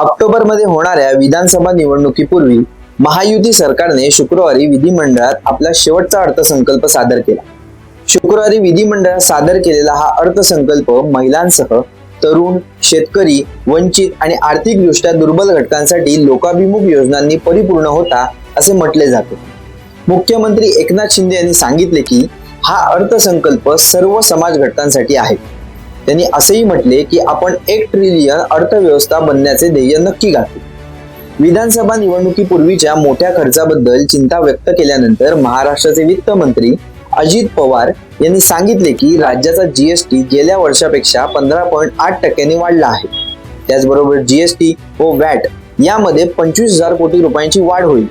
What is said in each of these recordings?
ऑक्टोबरमध्ये होणाऱ्या विधानसभा निवडणुकीपूर्वी महायुती सरकारने शुक्रवारी विधिमंडळात आपला शेवटचा अर्थसंकल्प सादर केला. शुक्रवारी विधिमंडळात सादर केलेला हा अर्थसंकल्प महिलांसह तरुण शेतकरी वंचित आणि आर्थिकदृष्ट्या दुर्बल घटकांसाठी लोकाभिमुख योजनांनी परिपूर्ण होता असे म्हटले जाते. मुख्यमंत्री एकनाथ शिंदे यांनी सांगितले की हा अर्थसंकल्प सर्व समाज घटकांसाठी आहे. त्यांनी असेही म्हटले की आपण एक ट्रिलियन अर्थव्यवस्था बनण्याचे ध्येय नक्की गाठले विधानसभा निवडणुकीपूर्वीच्या मोठ्या खर्चाबद्दल चिंता व्यक्त केल्यानंतर महाराष्ट्राचे वित्त मंत्री अजित पवार यांनी सांगितले की राज्याचा जीएसटी गेल्या वर्षापेक्षा पंधरा पॉईंट आठ टक्क्यांनी वाढला आहे. त्याचबरोबर जीएसटी व वॅट यामध्ये पंचवीस हजार कोटी रुपयांची वाढ होईल.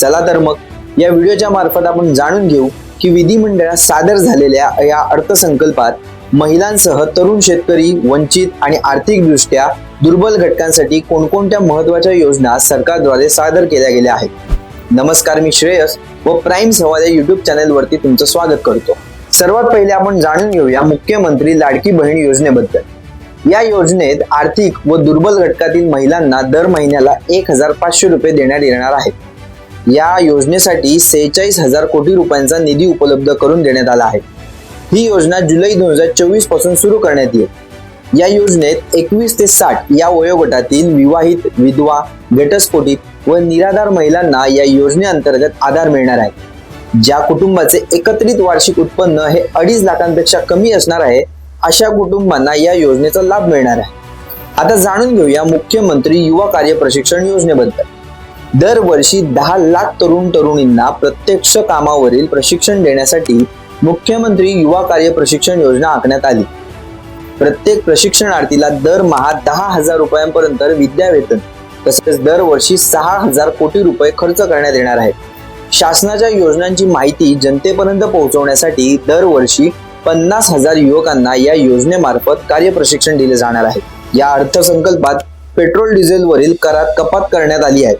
चला तर मग या व्हिडिओच्या मार्फत आपण जाणून घेऊ की विधिमंडळात सादर झालेल्या या अर्थसंकल्पात महिलांसह तरुण शेतकरी वंचित आणि आर्थिकदृष्ट्या दुर्बल घटकांसाठी कोणकोणत्या महत्त्वाच्या योजना सरकारद्वारे सादर केल्या गेल्या आहेत? नमस्कार मी श्रेयस व प्राईम सवाल या युट्यूब चॅनलवरती तुमचं स्वागत करतो. सर्वात पहिले आपण जाणून घेऊया मुख्यमंत्री लाडकी बहीण योजनेबद्दल. या योजनेत आर्थिक व दुर्बल घटकातील महिलांना दर महिन्याला एक हजार पाचशे रुपये देण्यात येणार आहेत या योजनेसाठी सेहेचाळीस हजार कोटी रुपयांचा निधी उपलब्ध करून देण्यात आला आहे. ही योजना जुलै दोन हजार चोवीसपासून सुरू करण्यात येईल. या योजनेत एकवीस ते साठ या वयोगटातील विवाहित विधवा घटस्फोटित व निराधार महिलांना या योजनेअंतर्गत आधार मिळणार आहे. ज्या कुटुंबाचे एकत्रित वार्षिक उत्पन्न हे अडीच लाखांपेक्षा कमी असणार आहे अशा कुटुंबांना या योजनेचा लाभ मिळणार आहे. आता जाणून घेऊया मुख्यमंत्री युवा कार्य प्रशिक्षण योजनेबद्दल. दरवर्षी दहा लाख तरुण तरुणींना प्रत्यक्ष कामावरील प्रशिक्षण देण्यासाठी मुख्यमंत्री युवा कार्य प्रशिक्षण योजना आखण्यात आली. प्रत्येक प्रशिक्षणार्थीला दरमहा दहा हजार रुपयांपर्यंत विद्यावेतन तसेच दरवर्षी सहा हजार कोटी रुपये खर्च करण्यात येणार आहे. शासनाच्या योजनांची माहिती जनतेपर्यंत पोहोचवण्यासाठी दरवर्षी पन्नास हजार युवकांना या योजनेमार्फत कार्यप्रशिक्षण दिले जाणार आहे. या अर्थसंकल्पात पेट्रोल डिझेलवरील करात कपात करण्यात आली आहे.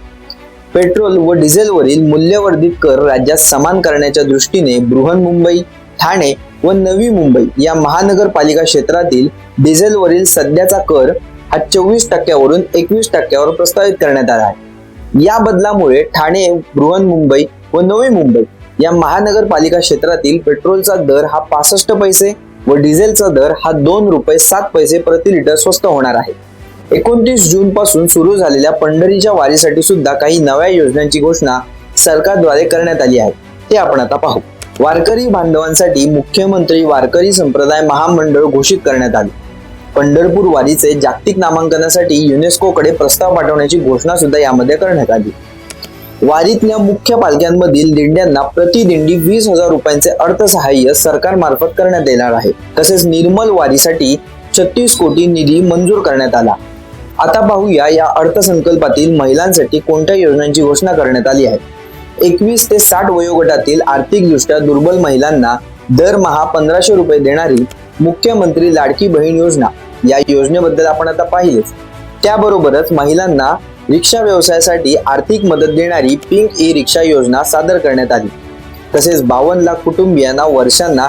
पेट्रोल व डिझेलवरील मूल्यवर्धित कर राज्यात समान करण्याच्या दृष्टीने बृहन्मुंबई ठाणे व नवी मुंबई या महानगरपालिका क्षेत्रातील डिझेलवरील सध्याचा कर हा चोवीस टक्क्यावरून एकवीस टक्क्यावर प्रस्तावित करण्यात आला आहे. या बदलामुळे ठाणे बृहन्मुंबई व नवी मुंबई या महानगरपालिका क्षेत्रातील पेट्रोलचा दर हा पासष्ट पैसे व डिझेलचा दर हा दोन रुपये सात पैसे प्रति लिटर स्वस्त होणार आहे. एकोणतीस जून पासून सुरू झालेल्या पंढरीच्या वारीसाठी सुद्धा काही नव्या योजनांची घोषणा सरकारद्वारे करण्यात आली आहे. ते आपण आता पाहू. वारकरी बांधवांसाठी मुख्यमंत्री वारकरी संप्रदाय महामंडळ घोषित करण्यात आले. पंढरपूर वारीचे जागतिक नामांकनासाठी युनेस्कोकडे प्रस्ताव पाठवण्याची घोषणा सुद्धा यामध्ये करण्यात आली. वारीतल्या मुख्य पालख्यांमधील दिंड्यांना प्रतिदिंडी वीस हजार रुपयांचे अर्थसहाय्य सरकारमार्फत करण्यात येणार आहे. तसेच निर्मल वारीसाठी छत्तीस कोटी निधी मंजूर करण्यात आला. आता पाहूया या अर्थसंकल्पातील महिलांसाठी कोणत्या योजनांची घोषणा करण्यात आली आहे? एकवीस ते साठ वयोगटातील आर्थिकदृष्ट्या दुर्बल महिलांना दरमहा पंधराशे रुपये देणारी मुख्यमंत्री लाडकी बहीण योजना या योजनेबद्दल आपण आता पाहिलेच. त्याबरोबरच महिलांना रिक्षा व्यवसायासाठी आर्थिक मदत देणारी पिंक ई रिक्षा योजना सादर करण्यात आली. तसेच बावन्न लाख कुटुंबियांना वर्षांना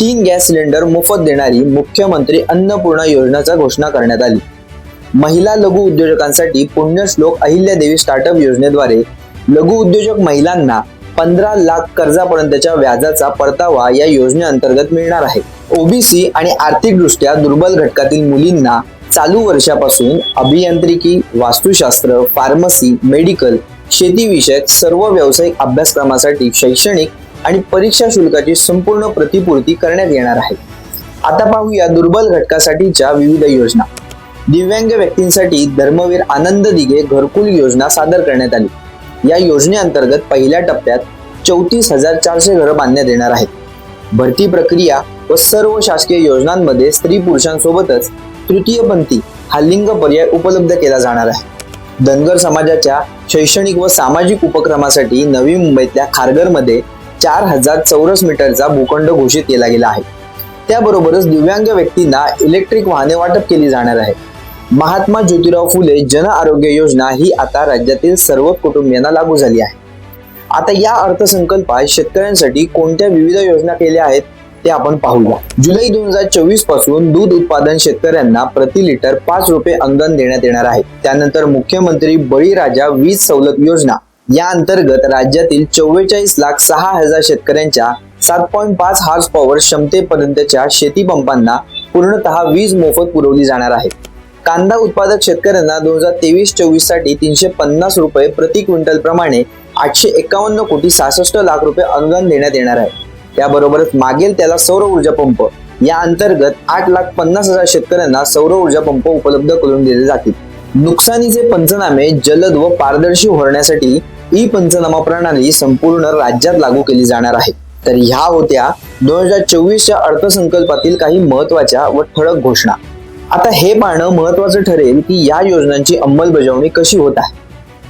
तीन गॅस सिलेंडर मोफत देणारी मुख्यमंत्री अन्नपूर्णा योजनाचा घोषणा करण्यात आली. महिला लघु उद्योजकांसाठी पुण्यश्लोक अहिल्यादेवी स्टार्टअप योजनेद्वारे लघु उद्योजक महिलांना पंधरा लाख कर्जापर्यंतच्या व्याजाचा परतावा या योजनेअंतर्गत मिळणार आहे. ओबीसी आणि आर्थिकदृष्ट्या दुर्बल घटकातील मुलींना चालू वर्षापासून अभियांत्रिकी वास्तुशास्त्र फार्मसी मेडिकल शेतीविषयक सर्व व्यावसायिक अभ्यासक्रमासाठी शैक्षणिक आणि परीक्षा शुल्काची संपूर्ण प्रतिपूर्ती करण्यात येणार आहे. आता पाहूया दुर्बल घटकासाठीच्या विविध योजना. दिव्यांग व्यक्तींसाठी धर्मवीर आनंद दिघे घरकुल योजना सादर करण्यात आली. या योजनेअंतर्गत पहिल्या टप्प्यात चौतीस हजार चारशे घरं बांधण्यात येणार आहेत. भरती प्रक्रिया व सर्व शासकीय योजनांमध्ये स्त्री पुरुषांसोबतच तृतीयपंथी हा लिंग पर्याय उपलब्ध केला जाणार आहे. धनगर समाजाच्या शैक्षणिक व सामाजिक उपक्रमासाठी नवी मुंबईतल्या खारघरमध्ये चार हजार चौरस मीटरचा भूखंड घोषित केला गेला आहे. त्याबरोबरच दिव्यांग व्यक्तींना इलेक्ट्रिक वाहने वाटप केली जाणार आहे. महात्मा ज्योतिराव फुले जन आरोग्य योजना ही आता राज्यातील सर्व कुटुंबियांना लागू झाली आहे. आता या अर्थसंकल्पात शेतकऱ्यांसाठी कोणत्या विविध योजना केल्या आहेत ते आपण पाहूया. जुलै दोन हजार चोवीसपासून दूध उत्पादन शेतकऱ्यांना प्रति लिटर पाच रुपये अनुदान देण्यात येणार आहे. त्यानंतर मुख्यमंत्री बळीराजा वीज सवलत योजना. या अंतर्गत राज्यातील चव्वेचाळीस लाख सहा हजार शेतकऱ्यांच्या सात पॉईंट पाच हार्स पॉवर क्षमतेपर्यंतच्या शेती पंपांना पूर्णतः वीज मोफत पुरवली जाणार आहे. कांदा उत्पादक शेतकऱ्यांना दोन हजार तेवीस चोवीससाठी तीनशे पन्नास रुपये प्रति क्विंटल प्रमाणे आठशे एकावन्न कोटी सहासष्ट लाख रुपये अनुदान देण्यात येणार आहे. त्याबरोबरच मागेल त्याला सौर ऊर्जा पंप या अंतर्गत आठ लाख पन्नास हजार शेतकऱ्यांना सौर ऊर्जा पंप उपलब्ध करून दिले जातील. नुकसानीचे पंचनामे जलद व पारदर्शी होण्यासाठी ई पंचनामा प्रणाली संपूर्ण राज्यात लागू केली जाणार आहे. तर ह्या होत्या दोन हजार चोवीसच्या अर्थसंकल्पातील काही महत्त्वाच्या व ठळक घोषणा. आता हे पाहणं महत्वाचं ठरेल की या योजनांची अंमलबजावणी कशी होत आहे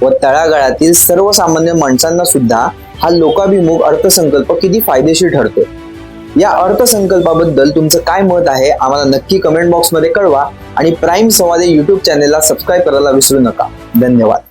व तळागाळातील सर्वसामान्य माणसांना सुद्धा हा लोकाभिमुख अर्थसंकल्प किती फायदेशीर ठरतो या अर्थसंकल्पाबद्दल तुमचं काय मत आहे आम्हाला नक्की कमेंट बॉक्समध्ये कळवा आणि प्राईम संवादे यूट्यूब चॅनेलला सबस्क्राईब करायला विसरू नका. धन्यवाद.